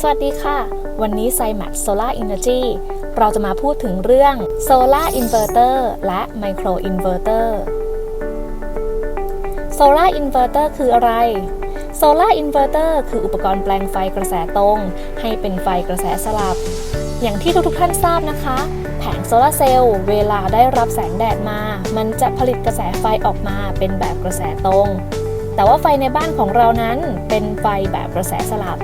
สวัสดีค่ะ วันนี้ c m a t Solar Energy เราจะมาพูดถึงเรื่อง Solar Inverter และ Micro Inverter Solar Inverter คืออะไร Solar Inverter คืออุปกรณ์แปลงไฟกระแสตรง ให้เป็นไฟกระแสสลับ อย่างที่ทุกๆท่านทราบนะคะ แผงโซลาเซลล์เวลาได้รับแสงแดดมา มันจะผลิตกระแสไฟออกมาเป็นแบบกระแสตรง แต่ว่าไฟในบ้านของเรานั้นเป็นไฟแบบกระแสสลับ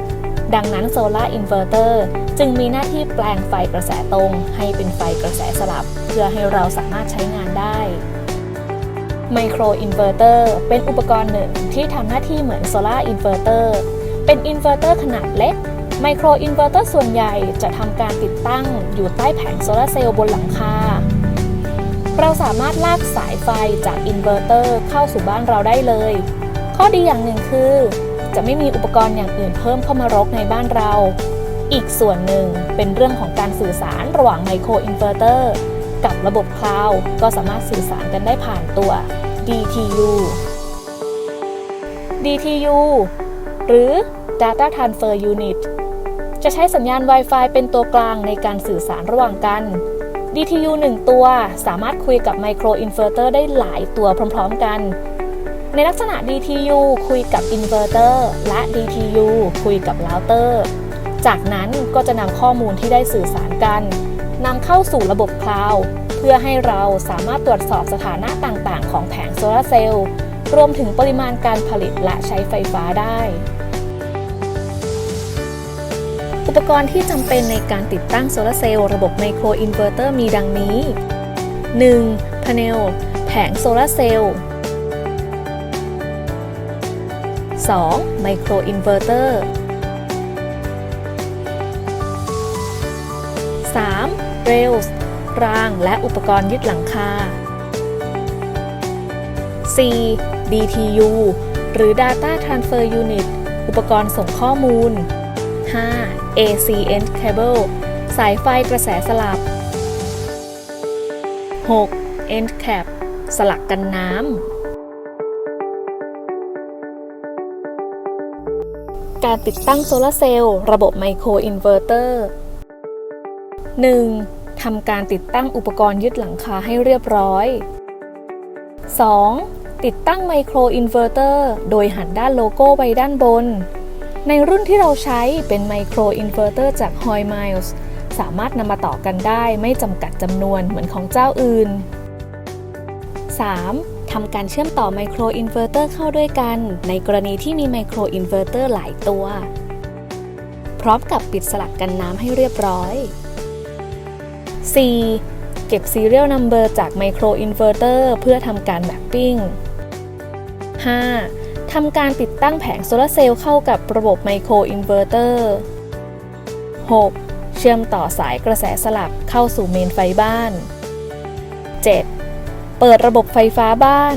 ดังนั้นโซลาร์อินเวอร์เตอร์จึงมีหน้าที่แปลงไฟกระแสตรง ให้เป็นไฟกระแสสลับ เพื่อให้เราสามารถใช้งานได้ไมโครอินเวอร์เตอร์เป็นอุปกรณ์หนึ่งที่ทำหน้าที่เหมือนโซลาร์อินเวอร์เตอร์เป็นอินเวอร์เตอร์ขนาดเล็กไมโครอินเวอร์เตอร์ส่วนใหญ่จะทำการติดตั้งอยู่ใต้แผงโซลาร์เซลล์บนหลังคา เราสามารถลากสายไฟจากอินเวอร์เตอร์เข้าสู่บ้านเราได้เลย ข้อดีอย่างหนึ่งคือ จะไม่มีอุปกรณ์อย่างอื่นเพิ่มเข้ามารกในบ้านเรา อีกส่วนหนึ่งเป็นเรื่องของการสื่อสารระหว่างไมโครอินเวอร์เตอร์กับระบบคลาวด์ก็สามารถสื่อสารกันได้ผ่านตัว DTU DTU หรือ Data Transfer Unit จะใช้สัญญาณ Wi-Fi เป็นตัวกลางในการสื่อสารระหว่างกัน DTU 1 ตัวสามารถคุยกับไมโครอินเวอร์เตอร์ได้หลายตัวพร้อม ๆ กัน ในลักษณะ DTU คุยกับอินเวอร์เตอร์และ DTU คุยกับเราเตอร์ จากนั้นก็จะนำข้อมูลที่ได้สื่อสารกันนำเข้าสู่ระบบคลาวด์เพื่อให้เราสามารถตรวจสอบสถานะต่างๆ ของแผงโซลาร์เซลล์รวมถึงปริมาณการผลิตและใช้ไฟฟ้าได้ อุปกรณ์ที่จำเป็นในการติดตั้งโซลาร์เซลล์ระบบไมโครอินเวอร์เตอร์มีดังนี้ 1. พาเนล แผงโซลาร์เซลล์ 2. ไมโครอินเวอร์เตอร์ 3. เรลส์รางและอุปกรณ์ยึดหลังคา 4. DTU หรือ Data Transfer Unit อุปกรณ์ส่งข้อมูล 5. AC End Cable สายไฟกระแสสลับ 6. End Cap สลักกันน้ำ การติดตั้งโซลาร์เซลล์ระบบไมโครอินเวอร์เตอร์ 1. ทำการติดตั้งอุปกรณ์ยึดหลังคาให้เรียบร้อย 2. ติดตั้งไมโครอินเวอร์เตอร์โดยหันด้านโลโก้ไปด้านบน ในรุ่นที่เราใช้เป็นไมโครอินเวอร์เตอร์จาก Hoy Miles สามารถนำมาต่อกันได้ไม่จำกัดจำนวนเหมือนของเจ้าอื่น 3. ทำการเชื่อมต่อไมโครอินเวอร์เตอร์เข้าด้วยกัน ในกรณีที่มีไมโครอินเวอร์เตอร์หลายตัว พร้อมกับปิดสลักกันน้ำให้เรียบร้อย 4. เก็บ Serial Number จากไมโครอินเวอร์เตอร์เพื่อทำการแมปปิ้ง 5. ทำการติดตั้งแผงโซลาร์เซลล์เข้ากับระบบไมโครอินเวอร์เตอร์ 6. เชื่อมต่อสายกระแสสลับเข้าสู่เมนไฟบ้าน 7. เปิดระบบไฟฟ้าบ้าน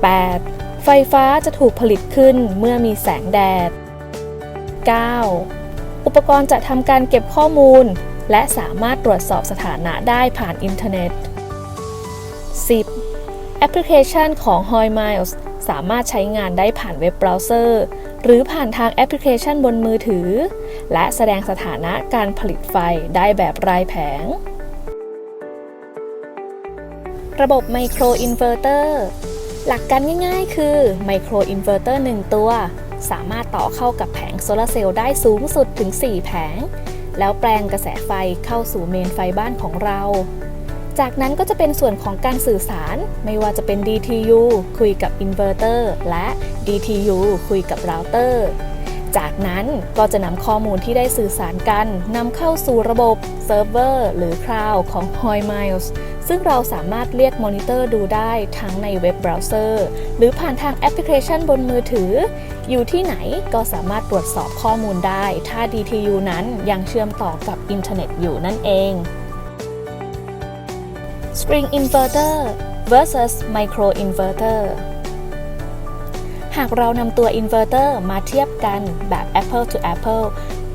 8. ไฟฟ้าจะถูกผลิตขึ้นเมื่อมีแสงแดด 9. อุปกรณ์จะทำการเก็บข้อมูล และสามารถตรวจสอบสถานะได้ผ่านอินเทอร์เน็ต 10. แอปพลิเคชันของ Hoy Miles สามารถใช้งานได้ผ่านเว็บเบราว์เซอร์ หรือผ่านทางแอปพลิเคชันบนมือถือ และแสดงสถานะการผลิตไฟได้แบบรายแผง ระบบไมโครอินเวอร์เตอร์หลักการง่ายๆ คือไมโครอินเวอร์เตอร์1ตัว สามารถต่อเข้ากับแผงโซลาร์เซลล์ได้สูงสุดถึง 4 แผง แล้วแปลงกระแสไฟเข้าสู่เมนไฟบ้านของเรา จากนั้นก็จะเป็นส่วนของการสื่อสารไม่ว่าจะเป็น DTU คุยกับอินเวอร์เตอร์และ DTU คุยกับเราเตอร์จากนั้นก็จะนำข้อมูลที่ได้สื่อสารกันนำเข้าสู่ระบบเซิร์ฟเวอร์หรือคลาวด์ของ Hoy Miles ซึ่งเราสามารถเรียกมอนิเตอร์ดูได้ทั้งในเว็บเบราว์เซอร์หรือผ่านทางแอปพลิเคชันบนมือถือ อยู่ที่ไหนก็สามารถตรวจสอบข้อมูลได้ ถ้า DTU นั้นยังเชื่อมต่อกับอินเทอร์เน็ตอยู่นั่นเอง String Inverter versus Micro Inverter หากเรานำตัวอินเวอร์เตอร์มาเทียบกันแบบ Apple to Apple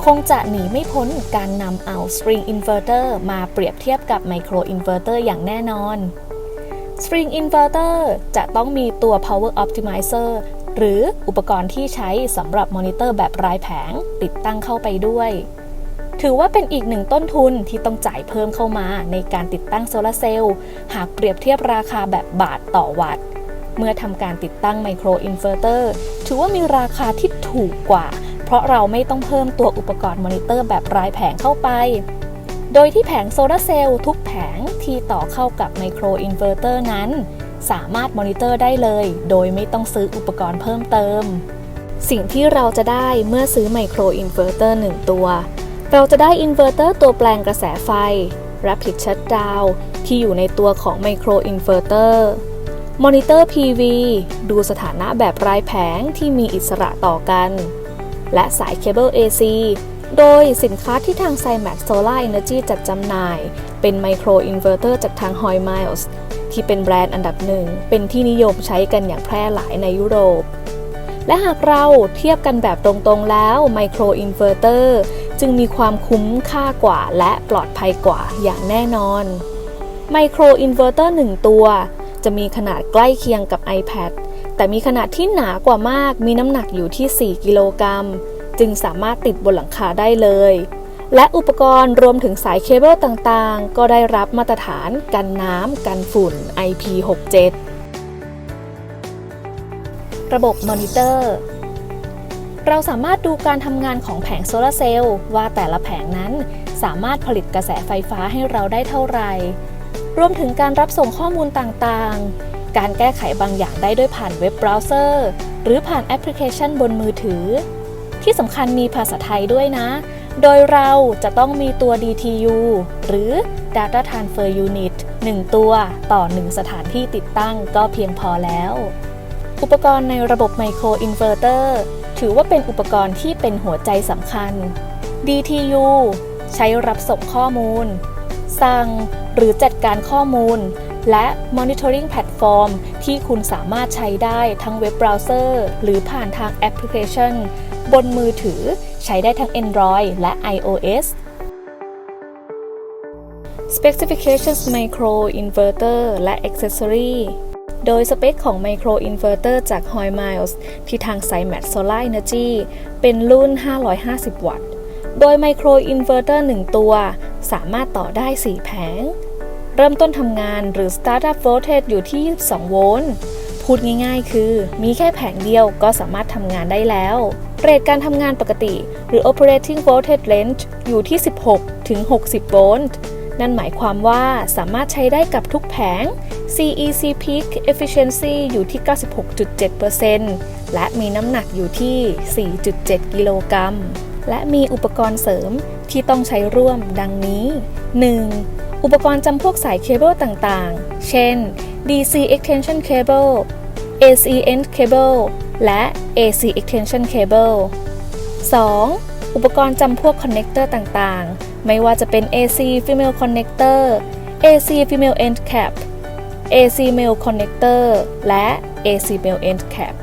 คงจะหนีไม่พ้นการนำเอา String Inverter มาเปรียบเทียบกับ Micro Inverter อย่างแน่นอน String Inverter จะต้องมีตัว Power Optimizer หรืออุปกรณ์ที่ใช้สำหรับมอนิเตอร์แบบรายแผงติดตั้งเข้าไปด้วย ถือว่าเป็นอีกหนึ่งต้นทุนที่ต้องจ่ายเพิ่มเข้ามาในการติดตั้งโซลาร์เซลล์หากเปรียบเทียบราคาแบบบาทต่อวัตต์เมื่อทำการติดตั้งไมโครอินเวอร์เตอร์ถือว่ามีราคาที่ถูกกว่า ราะเราไม่ต้องเพิ่มตัวอุปกรณ์มอนิเตอร์แบบรายแผงเข้าไป โดยที่แผงโซลาร์เซลล์ทุกแผงที่ต่อเข้ากับไมโครอินเวอร์เตอร์นั้น สามารถมอนิเตอร์ได้เลย โดยไม่ต้องซื้ออุปกรณ์เพิ่มเติม สิ่งที่เราจะได้เมื่อซื้อไมโครอินเวอร์เตอร์1ตัว เราจะได้อินเวอร์เตอร์ตัวแปลงกระแสไฟ Rapid Shutdown ที่อยู่ในตัวของไมโครอินเวอร์เตอร์มอนิเตอร์ PV ดูสถานะแบบรายแผงที่มีอิสระต่อกัน และสายเคเบิล AC โดยสินค้าที่ทาง c y m a x Solar Energy จัดจำหน่าย เป็นไมโครอินเวอร์เตอร์จากทาง Hoy Miles ที่เป็นแบรนด์อันดับหนึ่ง เป็นที่นิยมใช้กันอย่างแพร่หลายในยุโรป และหากเราเทียบกันแบบตรงๆแล้วไมโครอินเวอร์เตอร์จึงมีความคุ้มค่ากว่าและปลอดภัยกว่าอย่างแน่นอนไมโครอินเวอร์เตอร์1ตัว จะมีขนาดใกล้เคียงกับ iPad แต่มีขนาดที่หนากว่ามาก มีน้ำหนักอยู่ที่ 4 กิโลกรัม จึงสามารถติดบนหลังคาได้เลย และอุปกรณ์รวมถึงสายเคเบิลต่างๆ ก็ได้รับมาตรฐานกันน้ำกันฝุ่น IP67 ระบบมอนิเตอร์เราสามารถดูการทำงานของแผงโซลาร์เซลล์ว่าแต่ละแผงนั้นสามารถผลิตกระแสไฟฟ้าให้เราได้เท่าไหร่ รวมถึงการรับส่งข้อมูลต่างๆ การแก้ไขบางอย่างได้ด้วยผ่านเว็บเบราว์เซอร์ หรือผ่านแอปพลิเคชันบนมือถือ ที่สำคัญมีภาษาไทยด้วยนะ โดยเราจะต้องมีตัว DTU หรือ Data Transfer Unit 1 ตัวต่อ 1 สถานที่ติดตั้งก็เพียงพอแล้ว อุปกรณ์ในระบบไมโครอินเวอร์เตอร์ถือว่าเป็นอุปกรณ์ที่เป็นหัวใจสำคัญ DTU ใช้รับส่งข้อมูล สั่งหรือจัดการข้อมูล และ Monitoring Platform ที่คุณสามารถใช้ได้ทั้งเว็บเบราว์เซอร์หรือผ่านทางแอปพลิเคชัน บนมือถือใช้ได้ทั้ง Android และ iOS Specifications Micro Inverter และ Accessory โดยสเปคของไมโครอินเวอร์เตอร์จาก h o y m i l e s ที่ทางไซแมทโซล่าเอเนจีเป็นรุ่น 550 วัตต์ โดยไมโครอินเวอร์เตอร์1ตัว สามารถต่อได้ 4 แผง เริ่มต้นทำงานหรือ Startup Voltage อยู่ที่2โวลต์ พูดง่ายๆ คือ มีแค่แผงเดียวก็สามารถทำงานได้แล้ว เรทการทำงานปกติ หรือ Operating Voltage Range อยู่ที่ 16 ถึง 60 โวลต์ นั่นหมายความว่าสามารถใช้ได้กับทุกแผง CEC Peak Efficiency อยู่ที่ 96.7%และมีน้ำหนักอยู่ที่ 4.7 กิโลกรัม และมีอุปกรณ์เสริมที่ต้องใช้ร่วมดังนี้ 1. อุปกรณ์จำพวกสายเคเบิลต่างๆ เช่น DC Extension Cable AC End Cable และ AC Extension Cable 2. อุปกรณ์จำพวกคอนเนคเตอร์ต่างๆ ไม่ว่าจะเป็น AC Female Connector AC Female End Cap AC Male Connector และ AC Male End Cap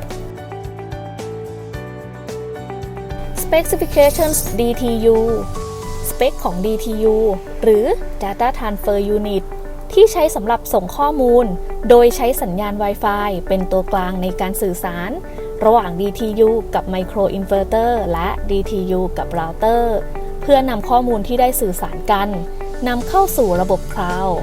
Specifications DTU ปคของ DTU หรือ Data Transfer Unit ที่ใช้สำหรับส่งข้อมูล โดยใช้สัญญาณ Wi-Fi เป็นตัวกลางในการสื่อสาร ระหว่าง DTU กับ Micro Inverter และ DTU กับ Router เพื่อนำข้อมูลที่ได้สื่อสารกันนำเข้าสู่ระบบคลาวด์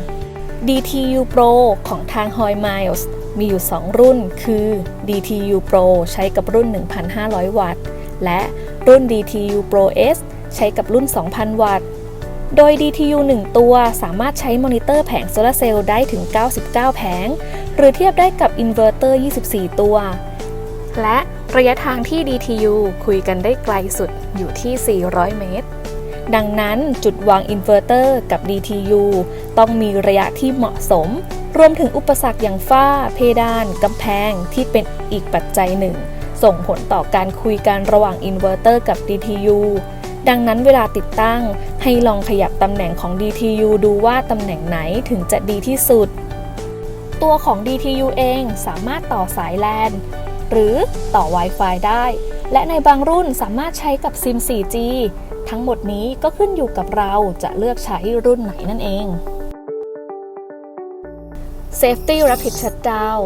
DTU Pro ของทาง Hoy Miles มีอยู่ 2 รุ่น คือ DTU Pro ใช้กับรุ่น 1,500 วัตต์ และรุ่น DTU Pro S ใช้กับรุ่น 2,000 วัตต์ โดย DTU 1 ตัวสามารถใช้มอนิเตอร์แผงโซลาร์เซลล์ได้ถึง 99 แผง หรือเทียบได้กับอินเวอร์เตอร์ 24 ตัว และระยะทางที่ DTU คุยกันได้ไกลสุดอยู่ที่ 400 เมตร ดังนั้นจุดวางอินเวอร์เตอร์กับ DTU ต้องมีระยะที่เหมาะสม รวมถึงอุปสรรคอย่างฝ้า เพดาน กำแพงที่เป็นอีกปัจจัยหนึ่ง ส่งผลต่อการคุยกันระหว่างอินเวอร์เตอร์กับ DTU ดังนั้นเวลาติดตั้ง ให้ลองขยับตำแหน่งของ DTU ดูว่าตำแหน่งไหนถึงจะดีที่สุด ตัวของ DTU เองสามารถต่อสาย LAN หรือต่อ Wi-Fi ได้ และในบางรุ่นสามารถใช้กับซิม 4G ทั้งหมดนี้ก็ขึ้นอยู่กับเราจะเลือกใช้รุ่นไหนนั่นเอง Safety Rapid Shutdown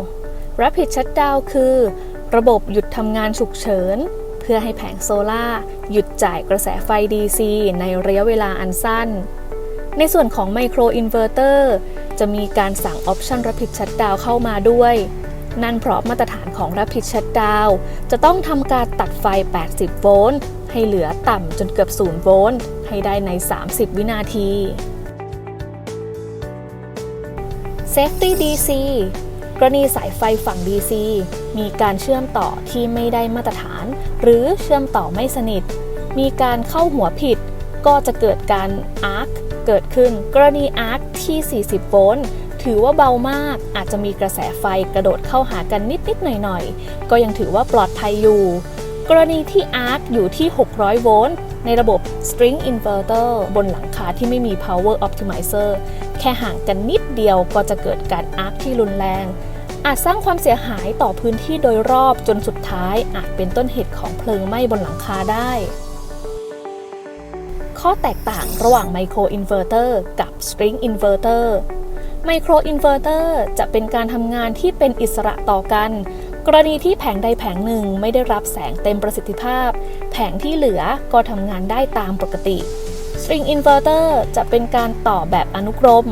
Rapid Shutdown คือ ระบบหยุดทำงานฉุกเฉิน พื่อให้แผงโซลา่าหยุดจ่ายกระแสไฟ DC ในระยะเวลาอันสั้น ในส่วนของไมโครอินเวอร์เตอร์จะมีการสั่งออปชัน Rapid Shutdown เข้ามาด้วย นั่นเพราะมาตรฐานของ Rapid Shutdown จะต้องทำการตัดไฟ 80 โวลต์ให้เหลือต่ำจนเกือบ 0 โวลต์ให้ได้ใน 30 วินาที Safety DC กรณีสายไฟฝั่ง DC มีการเชื่อมต่อที่ไม่ได้มาตรฐาน หรือเชื่อมต่อไม่สนิท มีการเข้าหัวผิด ก็จะเกิดการ arc เกิดขึ้น กรณี arc ที่ 40 โวลต์ถือว่าเบามากอาจจะมีกระแสไฟกระโดดเข้าหากันนิด ๆ หน่อย ๆ ก็ยังถือว่าปลอดภัยอยู่ กรณีที่ arc อยู่ที่ 600 โวลต์ในระบบ string inverter บนหลังคาที่ไม่มี power optimizer แค่ห่างกันนิดเดียวก็จะเกิดการ arc ที่รุนแรง อาจสร้างความเสียหายต่อพื้นที่โดยรอบจนสุดท้ายอาจเป็นต้นเหตุของเพลิงไหม้บนหลังคาได้ ข้อแตกต่างระหว่างไมโครอินเวอร์เตอร์กับสตริงอินเวอร์เตอร์ไมโครอินเวอร์เตอร์จะเป็นการทำงานที่เป็นอิสระต่อกัน กรณีที่แผงใดแผงหนึ่งไม่ได้รับแสงเต็มประสิทธิภาพ แผงที่เหลือก็ทำงานได้ตามปกติ String Inverter จะเป็นการต่อแบบอนุกรม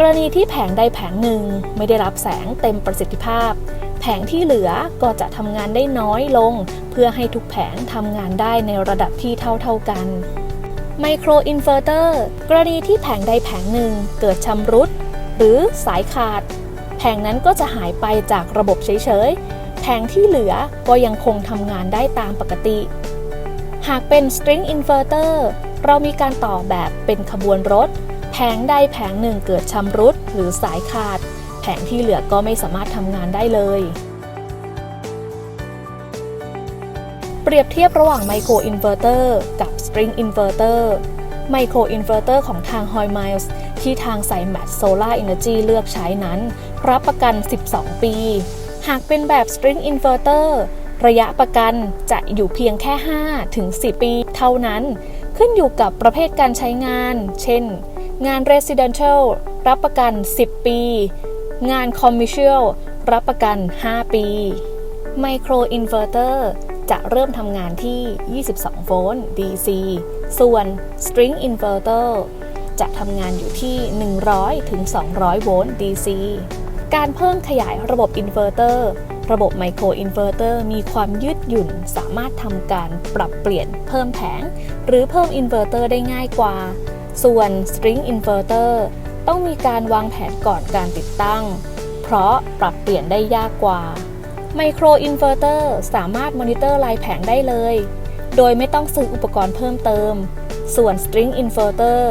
กรณีที่แผงใดแผงหนึ่งไม่ได้รับแสงเต็มประสิทธิภาพ แผงที่เหลือก็จะทำงานได้น้อยลง เพื่อให้ทุกแผงทำงานได้ในระดับที่เท่าๆกันไมโครอินเวอร์เตอร์กรณีที่แผงใดแผงหนึ่งเกิดชำรุด หรือสายขาด แผงนั้นก็จะหายไปจากระบบเฉยๆ แผงที่เหลือก็ยังคงทำงานได้ตามปกติ หากเป็น string inverter เรามีการต่อแบบเป็นขบวนรถ งใดแผงหนึ่งเกิดชำรุดหรือสายขาด แผงที่เหลือก็ไม่สามารถทำงานได้เลย เปรียบเทียบระหว่างไมโครอินเวอร์เตอร์กับสตริงอินเวอร์เตอร์ไมโครอินเวอร์เตอร์ของทาง h o y m i l e s ที่ทางสายแมทโซล่าร์อินเนอร์จีเลือกใช้นั้น รับประกัน 12 ปี หากเป็นแบบ string inverter ระยะประกันจะอยู่เพียงแค่ 5 ถึง10ปีเท่านั้น ขึ้นอยู่กับประเภทการใช้งาน เช่น งาน residential รับประกัน 10 ปี งาน commercial รับประกัน 5 ปี Micro Inverter จะเริ่มทำงานที่ 22 โวลต์ DC ส่วน String Inverter จะทำงานอยู่ที่ 100 ถึง 200 โวลต์ DC การเพิ่มขยายระบบอินเวอร์เตอร์ ระบบไมโครอินเวอร์เตอร์มีความยืดหยุ่น สามารถทำการปรับเปลี่ยนเพิ่มแผง หรือเพิ่มอินเวอร์เตอร์ได้ง่ายกว่า ส่วน String Inverter ต้องมีการวางแผนก่อนการติดตั้ง เพราะปรับเปลี่ยนได้ยากกว่าไมโครอินเวอร์เตอร์สามารถมอนิเตอร์ลายแผงได้เลย โดยไม่ต้องซื้ออุปกรณ์เพิ่มเติม ส่วน String Inverter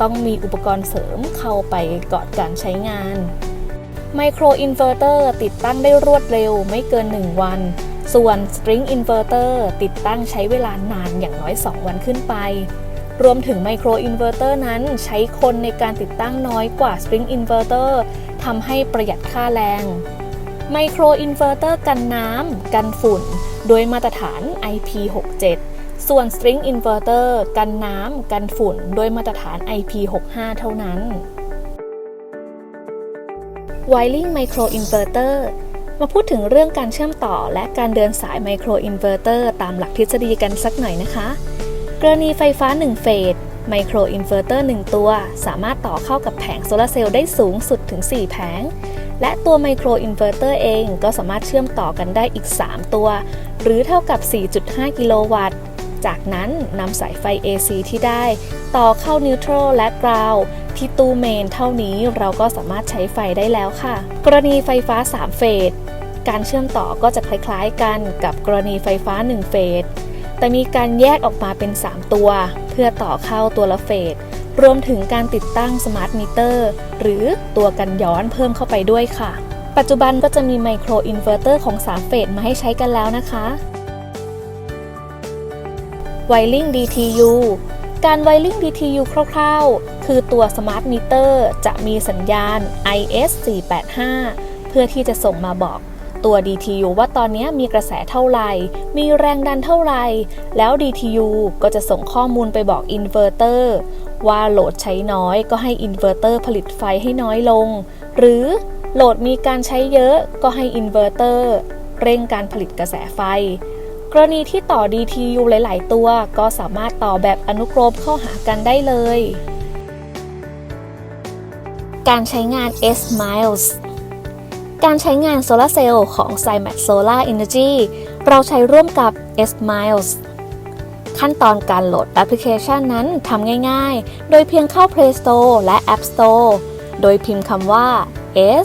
ต้องมีอุปกรณ์เสริมเข้าไปก่อนการใช้งานไมโครอินเวอร์เตอร์ติดตั้งได้รวดเร็วไม่เกิน 1 วัน ส่วน String Inverter ติดตั้งใช้เวลานานอย่างน้อย 2 วันขึ้นไป รวมถึงไมโครอินเวอร์เตอร์นั้นใช้คนในการติดตั้งน้อยกว่า String Inverter ทำให้ประหยัดค่าแรงไมโครอินเวอร์เตอร์กันน้ำ กันฝุ่น โดยมาตรฐาน IP67 ส่วน String Inverter กันน้ำ กันฝุ่น โดยมาตรฐาน IP65 เท่านั้น Wiring Micro Inverter มาพูดถึงเรื่องการเชื่อมต่อและการเดินสายไมโครอินเวอร์เตอร์ตามหลักทฤษฎีกันสักหน่อยนะคะ กรณีไฟฟ้า 1 เฟสไมโครอินเวอร์เตอร์ 1 ตัว สามารถต่อเข้ากับแผงโซลาร์เซลล์ได้สูงสุดถึง 4 แผง และตัวไมโครอินเวอร์เตอร์เองก็สามารถเชื่อมต่อกันได้อีก 3 ตัว หรือเท่ากับ 4.5 กิโลวัตต์ จากนั้นนำสายไฟ AC ที่ได้ ต่อเข้านิวทรัลและกราวที่ตู้เมนเท่านี้เราก็สามารถใช้ไฟได้แล้วค่ะ กรณีไฟฟ้า 3 เฟสการเชื่อมต่อก็จะคล้ายๆกันกับกรณีไฟฟ้า 1 เฟส แต่มีการแยกออกมาเป็น 3 ตัว เพื่อต่อเข้าตัวละเฟส รวมถึงการติดตั้งสมาร์ทมิเตอร์หรือตัวกันย้อนเพิ่มเข้าไปด้วยค่ะ ปัจจุบันก็จะมีไมโครอินเวอร์เตอร์ของ 3 เฟสมาให้ใช้กันแล้วนะคะ Wiring DTU การ Wiring DTU คร่าวๆ คือตัว Smart Meter จะมีสัญญาณ IS485 เพื่อที่จะส่งมาบอก ตัว DTU ว่าตอนนี้มีกระแสเท่าไหร่ มีแรงดันเท่าไหร่ แล้ว DTU ก็จะส่งข้อมูลไปบอกอินเวอร์เตอร์ว่าโหลดใช้น้อยก็ให้อินเวอร์เตอร์ผลิตไฟให้น้อยลง หรือโหลดมีการใช้เยอะก็ให้อินเวอร์เตอร์เร่งการผลิตกระแสไฟ กรณีที่ต่อ DTU หลาย ๆ ตัวก็สามารถต่อแบบอนุกรมเข้าหากันได้เลย การใช้งาน S Miles การใช้งานโซลาร์เซลล์ของ c y m a x Solar Energy เราใช้ร่วมกับ S Miles ขั้นตอนการโหลดแอปพลิเคชันนั้นทำง่ายๆ โดยเพียงเข้า Play Store และ App Store โดยพิมพ์คำว่า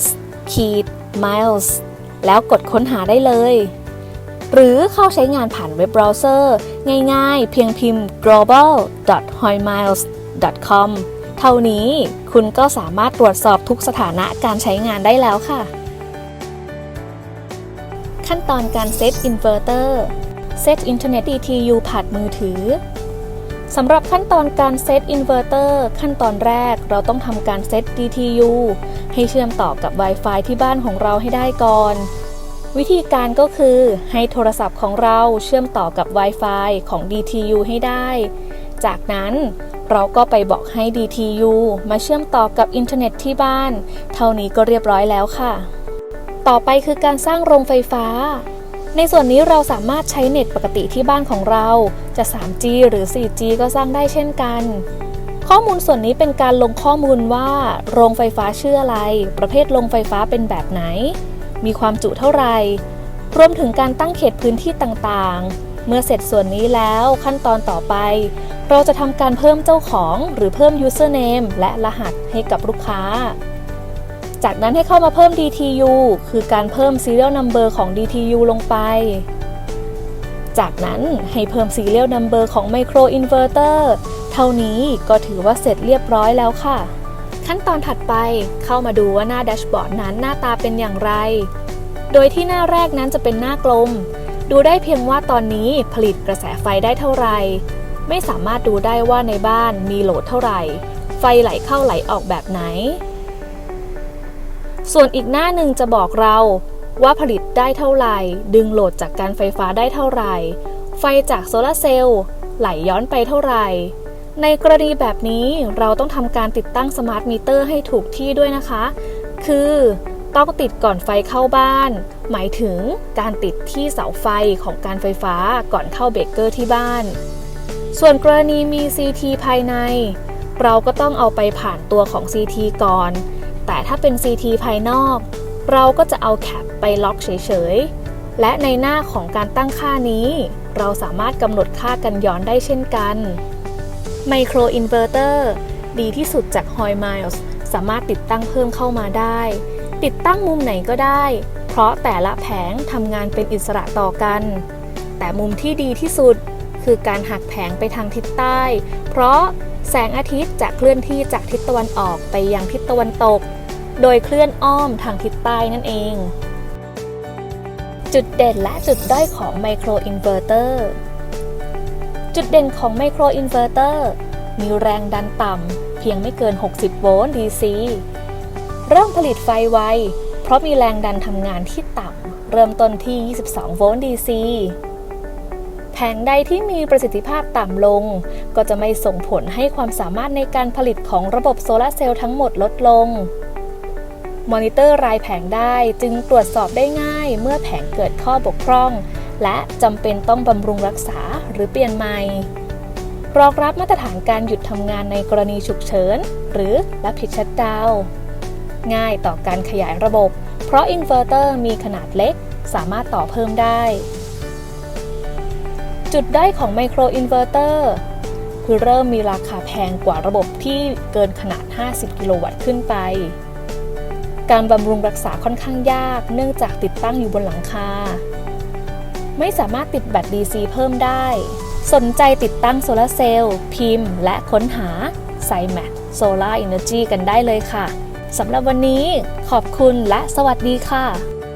S Keyd Miles แล้วกดค้นหาได้เลย หรือเข้าใช้งานผ่านเว็บเบราว์เซอร์ ง่ายๆ เพียงพิมพ์ global.hoymiles.com เท่านี้คุณก็สามารถตรวจสอบทุกสถานะการใช้งานได้แล้วค่ะ ขั้นตอนการเซตอินเวอร์เตอร์เซตอินเทอร์เน็ต DTU ผ่านมือถือสำหรับขั้นตอนการเซตอินเวอร์เตอร์ขั้นตอนแรกเราต้องทำการเซต DTU ให้เชื่อมต่อกับ Wi-Fi ที่บ้านของเราให้ได้ก่อน วิธีการก็คือให้โทรศัพท์ของเราเชื่อมต่อกับ Wi-Fi ของ DTU ให้ได้ จากนั้นเราก็ไปบอกให้ DTU มาเชื่อมต่อกับอินเทอร์เน็ตที่บ้าน เท่านี้ก็เรียบร้อยแล้วค่ะ ต่อไปคือการสร้างโรงไฟฟ้า ในส่วนนี้เราสามารถใช้เน็ตปกติที่บ้านของเรา จะ 3G หรือ 4G ก็สร้างได้เช่นกัน ข้อมูลส่วนนี้เป็นการลงข้อมูลว่า โรงไฟฟ้าชื่ออะไร ประเภทโรงไฟฟ้าเป็นแบบไหน มีความจุเท่าไหร่ รวมถึงการตั้งเขตพื้นที่ต่างๆ เมื่อเสร็จส่วนนี้แล้วขั้นตอนต่อไป เราจะทำการเพิ่มเจ้าของหรือเพิ่ม username และรหัสให้กับลูกค้า จากนั้นให้เข้ามาเพิ่ม DTU คือการเพิ่ม serial number ของ DTU ลงไป จากนั้นให้เพิ่ม serial number ของ micro inverter เท่านี้ก็ถือว่าเสร็จเรียบร้อยแล้วค่ะ ขั้นตอนถัดไปเข้ามาดูว่าหน้าแดชบอร์ดนั้นหน้าตาเป็นอย่างไร โดยที่หน้าแรกนั้นจะเป็นหน้ากลม ดูได้เพียงว่าตอนนี้ผลิตกระแสไฟได้เท่าไหร่ไม่สามารถดูได้ว่าในบ้านมีโหลดเท่าไหร่ ไฟไหลเข้าไหลออกแบบไหน ส่วนอีกหน้าหนึ่งจะบอกเราว่าผลิตได้เท่าไหร่ ดึงโหลดจากการไฟฟ้าได้เท่าไหร่ ไฟจากโซลาร์เซลล์ไหลย้อนไปเท่าไหร่ ในกรณีแบบนี้เราต้องทำการติดตั้งสมาร์ทมิเตอร์ให้ถูกที่ด้วยนะคะ คือต้องติดก่อนไฟเข้าบ้าน หมายถึงการติดที่เสาไฟของการไฟฟ้าก่อนเข้าเบรกเกอร์ที่บ้าน ส่วนกรณีมี CT ภายใน เราก็ต้องเอาไปผ่านตัวของ CT ก่อน แต่ถ้าเป็น CT ภายนอก เราก็จะเอาแคปไปล็อกเฉยๆ และในหน้าของการตั้งค่านี้ เราสามารถกำหนดค่ากันย้อนได้เช่นกันไมโครอินเวอร์เตอร์ดีที่สุดจาก Hoy Miles สามารถติดตั้งเพิ่มเข้ามาได้ ติดตั้งมุมไหนก็ได้ เพราะแต่ละแผงทำงานเป็นอิสระต่อกัน แต่มุมที่ดีที่สุดคือการหักแผงไปทางทิศใต้ เพราะ แสงอาทิตย์จะเคลื่อนที่จากทิศตะวันออกไปยังทิศตะวันตก โดยเคลื่อนอ้อมทางทิศใต้นั่นเอง จุดเด่นและจุดด้อยของไมโครอินเวอร์เตอร์จุดเด่นของไมโครอินเวอร์เตอร์มีแรงดันต่ำเพียงไม่เกิน 60 โวลต์ DC เริ่มผลิตไฟไว เพราะมีแรงดันทำงานที่ต่ำเริ่มต้นที่ 22 โวลต์ DC แผงใดที่มีประสิทธิภาพต่ำลง ก็จะไม่ส่งผลให้ความสามารถในการผลิตของระบบโซลาร์เซลล์ทั้งหมดลดลง มอนิเตอร์รายแผงได้จึงตรวจสอบได้ง่าย เมื่อแผงเกิดข้อบกพร่อง และจำเป็นต้องบำรุงรักษาหรือเปลี่ยนใหม่รองรับมาตรฐานการหยุดทำงานในกรณีฉุกเฉิน หรือรับผิดชัดดาวง่ายต่อการขยายระบบ เพราะอินเวอร์เตอร์มีขนาดเล็ก สามารถต่อเพิ่มได้ จุดได้อยของไมโครอินเวอร์เตอร์คือเริ่มมีราคาแพงกว่าระบบที่เกินขนาด 50 กิโลวัตต์ขึ้นไป การบำรุงรักษาค่อนข้างยาก เนื่องจากติดตั้งอยู่บนหลังคา ไม่สามารถติดแบต DC เพิ่มได้ สนใจติดตั้งโซลาร์เซลล์พิมพ์ และค้นหา c y m a x Solar Energy กันได้เลยค่ะ สำหรับวันนี้ขอบคุณและสวัสดีค่ะ